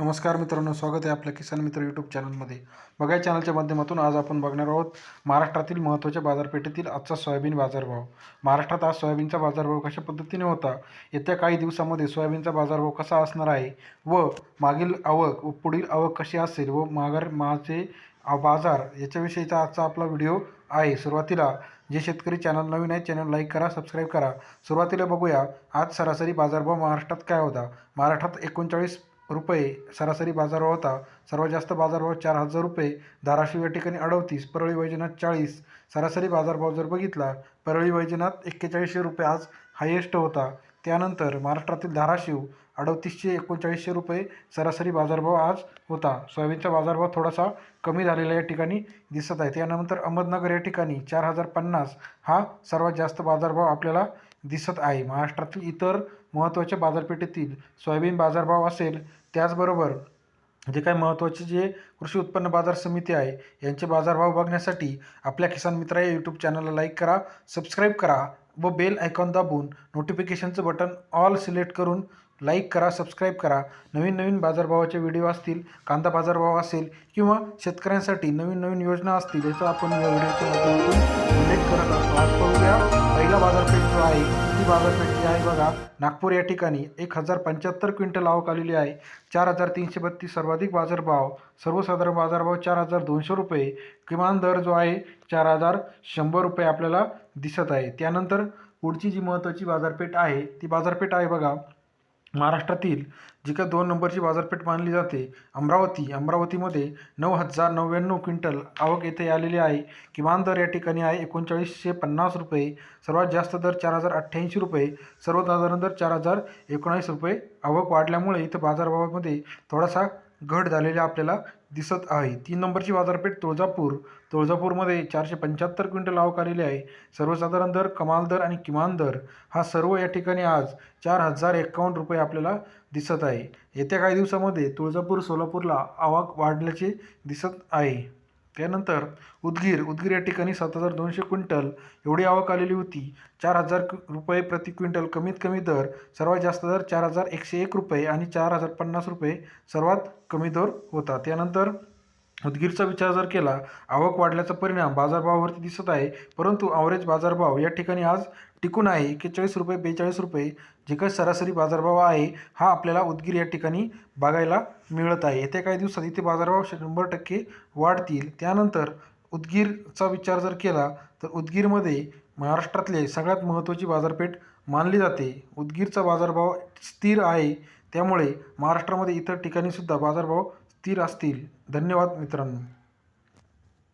नमस्कार मित्रांनो स्वागत आहे आपल्या किसान मित्र यूट्यूब चॅनलमध्ये बघा या चॅनलच्या माध्यमातून आज आपण बघणार आहोत महाराष्ट्रातील महत्त्वाच्या बाजारपेठेतील आजचा सोयाबीन बाजारभाव. महाराष्ट्रात आज सोयाबीनचा बाजारभाव कशा पद्धतीने होता? येत्या काही दिवसामध्ये सोयाबीनचा बाजारभाव कसा असणार आहे? व मागील आवक व पुढील आवक कशी असेल? व माघार माझे बाजार याच्याविषयीचा आजचा आपला व्हिडिओ आहे. सुरुवातीला जे शेतकरी चॅनल नवीन आहे चॅनल लाईक करा सबस्क्राईब करा. सुरुवातीला बघूया आज सरासरी बाजारभाव महाराष्ट्रात काय होता? महाराष्ट्रात एकोणचाळीस रुपये सरासरी बाजारभाव होता. सर्वात जास्त बाजारभाव चार हजार रुपये. धाराशिव या ठिकाणी अडवतीस परळी वैजनाथ चाळीस. सरासरी बाजारभाव जर बघितला परळी वैजनाथ एक्केचाळीसशे रुपये आज हायेस्ट होता. त्यानंतर महाराष्ट्रातील धाराशिव अडतीसशे एकोणचाळीसशे रुपये सरासरी बाजारभाव आज होता. सोयाबीनचा बाजारभाव थोडासा कमी झालेला या ठिकाणी दिसत आहे. त्यानंतर अहमदनगर या ठिकाणी चार हजार पन्नास हा सर्वात जास्त बाजारभाव आपल्याला दिसत आहे. महाराष्ट्रातील इतर महत्त्वाच्या बाजारपेठेतील सोयाबीन बाजारभाव असेल त्याचबरोबर जे काही महत्त्वाचे जे कृषी उत्पन्न बाजार समिती आहे यांचे बाजारभाव बघण्यासाठी आपल्या किसान मित्र या यूट्यूब चॅनलला लाईक करा सबस्क्राईब करा व बेल आयकॉन दाबून नोटिफिकेशनचं बटन ऑल सिलेक्ट करून लाईक करा सबस्क्राईब करा. नवीन नवीन बाजारभावाचे व्हिडिओ असतील कांदा बाजारभाव असेल किंवा शेतकऱ्यांसाठी नवीन नवीन योजना असतील याचा आपण या व्हिडिओच्या माध्यमातून उल्लेख करत असतो. आज पाहूया पहिला बाजारपेठ जो आहे ती बाजारपेठ जी आहे बघा नागपूर या ठिकाणी एक हजार पंच्याहत्तर क्विंटल आवक आलेली आहे. चार हजार तीनशे बत्तीस सर्वाधिक बाजारभाव सर्वसाधारण बाजारभाव चार हजार दोनशे रुपये. किमान दर जो आहे चार हजार शंभर रुपये आपल्याला दिसत आहे. त्यानंतर पुढची जी महत्त्वाची बाजारपेठ आहे ती बाजारपेठ आहे बघा महाराष्ट्रातील जी का दोन नंबरची बाजारपेठ मानली जाते अमरावती अमरावतीमध्ये नऊ हजार नव्याण्णव क्विंटल आवक येथे आलेली आहे. किमान दर या ठिकाणी आहे एकोणचाळीसशे पन्नास रुपये सर्वात जास्त दर चार हजार अठ्ठ्याऐंशी रुपये सर्वसाधारण दर चार हजार एकोणावीस रुपये. आवक वाढल्यामुळे इथं बाजारभावामध्ये थोडासा घट झालेली आपल्याला दिसत आहे. तीन नंबरची बाजारपेठ तुळजापूर. तुळजापूरमध्ये चारशे पंच्याहत्तर क्विंटल आवक आलेली आहे. सर्वसाधारण दर कमाल दर आणि किमान दर हा सर्व या ठिकाणी आज चार हजार एकावन्न रुपये आपल्याला दिसत आहे. येत्या काही दिवसामध्ये तुळजापूर सोलापूरला आवक वाढल्याचे दिसत आहे. त्यानंतर उदगीर उदगीर या ठिकाणी सात हजार दोनशे क्विंटल एवढी आवक आलेली होती. चार हजार रुपये प्रति क्विंटल कमीत कमी दर सर्वात जास्त दर चार हजार एकशे एक रुपये आणि चार हजार पन्नास रुपये सर्वात कमी दर होता. त्यानंतर उदगीरचा विचार जर केला आवक वाढल्याचा परिणाम बाजारभावावरती दिसत आहे परंतु ॲव्हरेज बाजारभाव या ठिकाणी आज टिकून आहे एक्केचाळीस रुपये बेचाळीस रुपये जे काही सरासरी बाजारभाव आहे हा आपल्याला उदगीर या ठिकाणी बघायला मिळत आहे. येत्या काही दिवसात इथे बाजारभाव शंभर टक्के वाढतील. त्यानंतर उदगीरचा विचार जर केला तर उदगीरमध्ये महाराष्ट्रातले सगळ्यात महत्त्वाची बाजारपेठ मानली जाते. उदगीरचा बाजारभाव स्थिर आहे त्यामुळे महाराष्ट्रामध्ये इतर ठिकाणीसुद्धा बाजारभाव स्थिर असतील. धन्यवाद मित्रांनो.